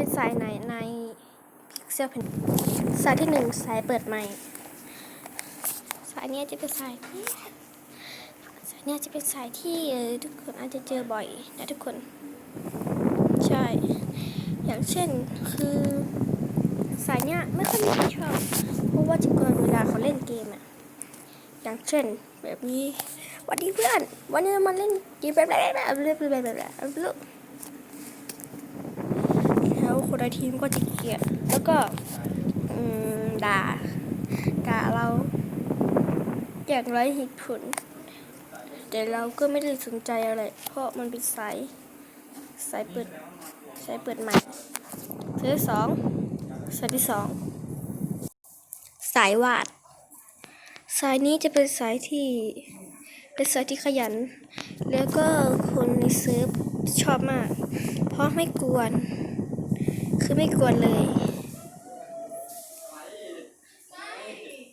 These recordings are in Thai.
เป็นสายไหนในเสื้อผืนสายที่หนึ่งสายเปิดใหม่ สายเนี้ยจะเป็นสายที่สายเนี้ยจะเป็นสายที่ทุกคนอาจจะเจอบ่อยนะทุกคน ใช่ อย่างเช่นคือสายเนี้ยไม่ค่อยมีใครชอบเพราะว่าจะเกินเวลาเขาเล่นเกมอะอย่างเช่นแบบนี้วันดีเพื่อน วันนี้เรามาเล่นเกมแบบแบบแบบแบบแบบแบบ แบบแบบแล้วคนในทีมก็จะเกลียดแล้วก็ด่าด่าเรา อย่างไรเหตุผล แต่เราก็ไม่ได้สนใจอะไร เพราะมันเป็นสายสายเปิดสายเปิดใหม่สายที่สองสายที่สองสายวาด สายนี้จะเป็นสายที่เป็นสายที่ขยัน แล้วก็คนในเซิร์ฟชอบมาก เพราะไม่กวน คือไม่กวนเลย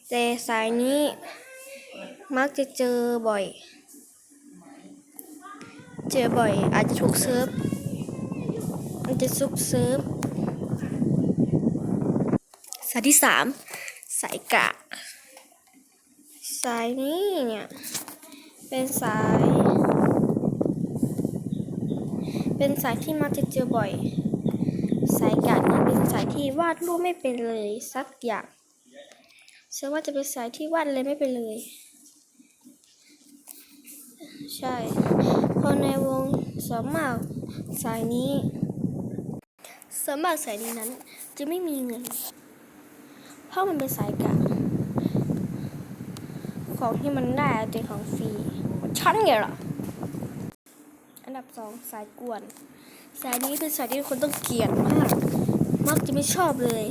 แต่สายนี้มักจะเจอบ่อย เจอบ่อย อาจจะทุกเซิร์ฟมันจะซุกเซิร์ฟสายที่สามสายกะ สายนี้เนี่ย เป็นสาย เป็นสายที่มักจะเจอบ่อย สายกะนี่เป็นสายที่วาดรูปไม่เป็นเลยสักอย่างเชื่อว่าจะเป็นสายที่วาดเลยไม่เป็นเลย ใช่ คนในวงสวนมาสายนี้สวนมาสายนี้นั้นจะไม่มีเงิน เพราะมันเป็นสายกะของที่มันได้เป็นของฟรีชั้นไงล่ะอันดับสองสายกวน สายนี้เป็นสายที่คนต้องเกลียดมากมักจะไม่ชอบเลย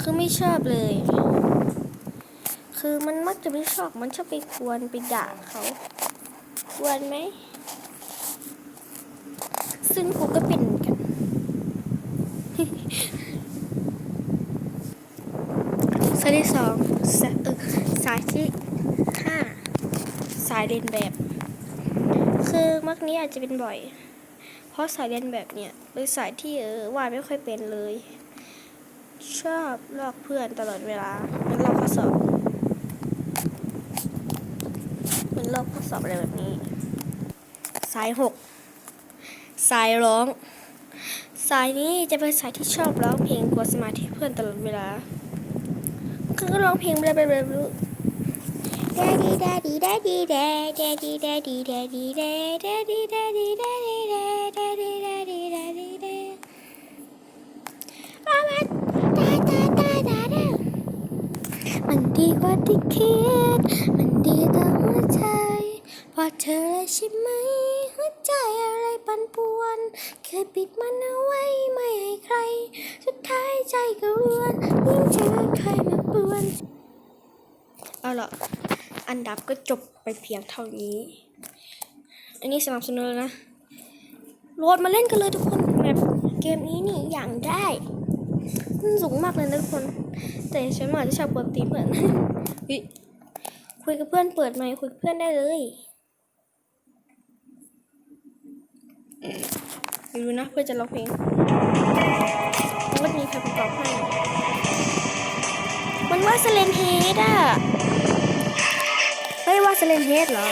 คือไม่ชอบเลย คือมันมักจะไม่ชอบ มันชอบไปกวนไปด่าเขากวนไหม ซึ่งกูก็เป็นกัน สายที่สองสายที่ห้าสายเรียนแบบ คือมักนี้อาจจะเป็นบ่อย เพราะสายเรียนแบบเนี่ยเป็นสายที่เออวาดไม่ค่อยเป็นเลย ชอบลอกเพื่อนตลอดเวลาเหมันลอกข้อสอบเหมันลอกข้อสอบอะไรแบบนี้ สายหกสายร้อง สายนี้จะเป็นสายที่ชอบร้องเพลงกวนสมาธิเพื่อนตลอดเวลาคือก็ร้องเพลงไปเลยไปเลย ปเลย Daddy Daddy Daddy Daddy Daddy Daddy Daddy Daddy Daddy Daddy Daddy Daddy Daddy ว่ามันตาตาตาตาตามันดีกว่าที่คิด มันดีต่อหัวใจพราะเธอใช่ไหม หัวใจอะไรปั่นป่วน เคยปิดมันเอาไว้ไม่ให้ใคร สุดท้ายใจก็รวนยิ่งเจอใครมาป่วนเอาล่ะ อันดับก็จบไปเพียงเท่านี้ อันนี้สนับสนุนแล้วนะ โหลดมาเล่นกันเลยทุกคนแบบเกมนี้นี่อย่างได้มันสูงมากเลยนะทุกคน แต่ฉันอาจจะชอบกดตีเพื่อนคุยกับเพื่อนเปิดไมค์คุยกับเพื่อนได้เลยไม่รู้นะเพื่อนจะร้องเพลงมันมีใครประกอบให้ มันว่าสเลนเฮดอะ เฮ้ยว่าสเลนเฮดเหรอ